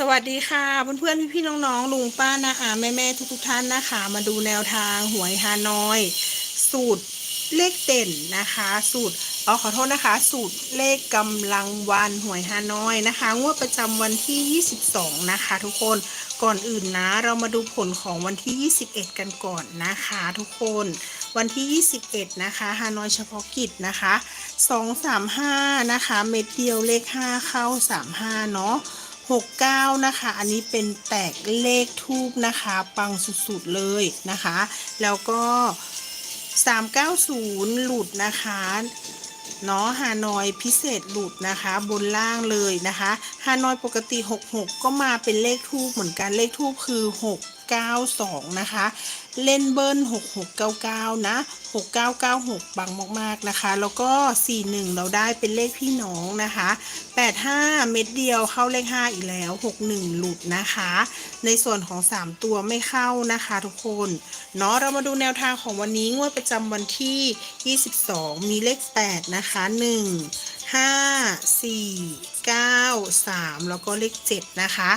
สวัสดีค่ะเพื่อนๆพี่ๆน้องๆลุงป้านาอาแม่ๆทุกๆท่านนะคะ มาดูแนวทางหวยฮานอย สูตรเลขเด่นนะคะ สูตรอ๋อขอโทษนะคะ สูตรเลขกำลังวันหวยฮานอยนะคะงวดประจำวันที่ 22 นะคะ ทุกคนก่อนอื่นนะ เรามาดูผลของวันที่ 21 กันก่อนนะคะ ทุกคนวันที่ 21 นะคะฮานอยเฉพาะกิจนะคะ 235 นะคะ เม็ดเดียวเลข 5 เข้า 35 เนาะ 69 นะคะ อันนี้เป็นแตกเลขทูบนะคะ ปังสุดๆเลยนะคะ แล้วก็ 390 หลุดนะคะเนาะฮานอยพิเศษหลุดนะคะ บนล่างเลยนะคะฮานอยปกติ 66 ก็มาเป็นเลขทูบเหมือนกันเลขทูบคือ 692 นะคะ เล่นเบิ้ล 6699 นะ 6996 บังมากๆนะคะ แล้วก็ 41 เราได้เป็นเลขพี่น้องนะคะ 85 เม็ดเดียวเข้าเลข 5 อีกแล้ว 61 หลุดนะคะ ในส่วนของ 3 ตัวไม่เข้านะคะทุกคนเนาะเรามาดูแนวทางของวันนี้งวดประจำวันที่ 22 มีเลข 8 นะคะ 1 5 4 9 3แล้วก็เลข7นะคะ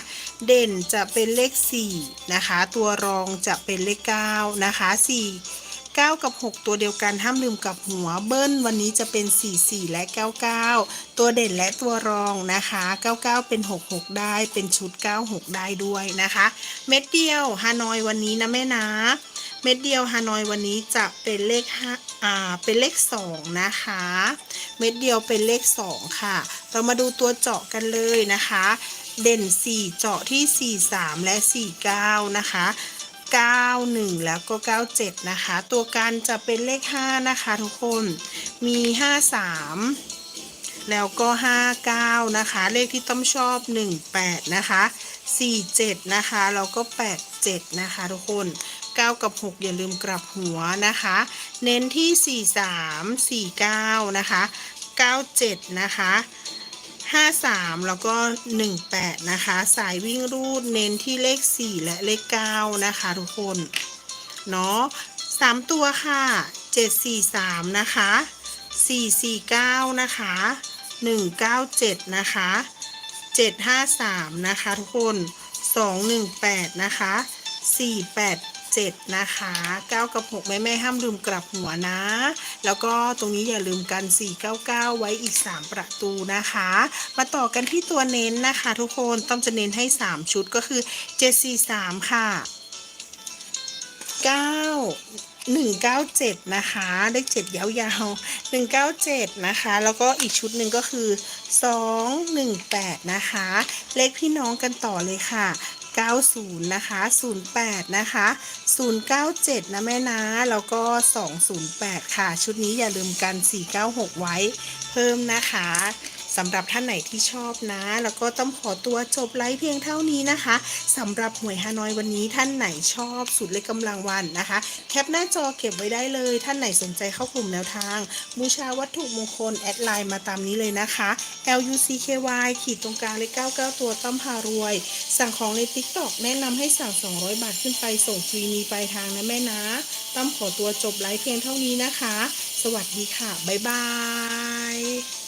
เด่นจะเป็นเลข4นะคะ ตัวรองจะเป็นเลข9นะคะ4 9กับ 6 ตัวเดียวกันห้ามลืมกับหัวเบิ้ลวันนี้จะเป็น 4 4 และ 99 ตัวเด่นและตัวรองนะคะ 99 เป็น 66 ได้เป็นชุด 96 ได้ด้วยนะคะ เม็ดเดียวฮานอยวันนี้นะแม่นะ เม็ดเดียวฮานอยวันนี้จะเป็นเลข5อ่าเป็นเลข2นะคะ เม็ดเดียวเป็นเลข2ค่ะ เรามาดูตัวเจาะกันเลยนะคะ เด่น 4 เจาะที่ 43 และ 49 นะคะ 91 แล้วก็ 97 นะคะ ตัวกันจะเป็นเลข 5 นะคะทุกคนมี 53 แล้วก็ 59 นะคะ เลขที่ต้อมชอบ 18 นะคะ 47 นะคะ แล้วก็ 87 นะคะทุกคน 9 กับ 6 อย่าลืมกลับหัวนะคะ เน้นที่ 43 49 นะคะ 97 นะคะ 53 แล้วก็ 18 นะคะ สายวิ่งรูดเน้นที่เลข 4 และเลข 9 นะคะทุกคน เนาะ3ตัวค่ะ 743 นะคะ 449 นะคะ 197 นะคะ 753 นะคะทุกคน 218 นะคะ 7 นะคะ 9 กับ 6 แม่แม่ห้ามลืมกลับหัวนะ แล้วก็ตรงนี้อย่าลืมกัน 499 ไว้อีก 3 ประตูนะคะ มาต่อกันที่ตัวเน้นนะคะทุกคนต้องจะเน้นให้ 3 ชุดก็คือ 743 ค่ะ 9 197 นะคะ เลข7ยาวๆ 197 นะคะ แล้วก็อีกชุดหนึ่งก็คือ 218 นะคะ เลขพี่น้องกันต่อเลยค่ะ 90 นะคะ 08 นะคะ 097 นะแม่นะ แล้วก็ 208 ค่ะ ชุดนี้อย่าลืมกัน 496 ไว้เพิ่มนะคะ สำหรับท่านไหนที่ชอบนะ แล้วก็ต้องขอตัวจบไลฟ์เพียงเท่านี้นะคะสำหรับหวยฮานอยวันนี้ท่านไหนชอบสุดเลขกำลังวันนะคะ แคปหน้าจอเก็บไว้ได้เลย ท่านไหนสนใจเข้ากลุ่มแนวทางบูชาวัตถุมงคลแอดไลน์มาตามนี้เลยนะคะ LUCKY ขีดตรงกลางเลข99 ตัวต้อมพารวย สั่งของใน TikTok แนะนำให้สั่ง 200 บาทขึ้นไปส่งฟรีมีปลายทางนะแม่นะต้อมขอตัวจบไลฟ์เพียงเท่านี้นะคะ สวัสดีค่ะ บ๊ายบาย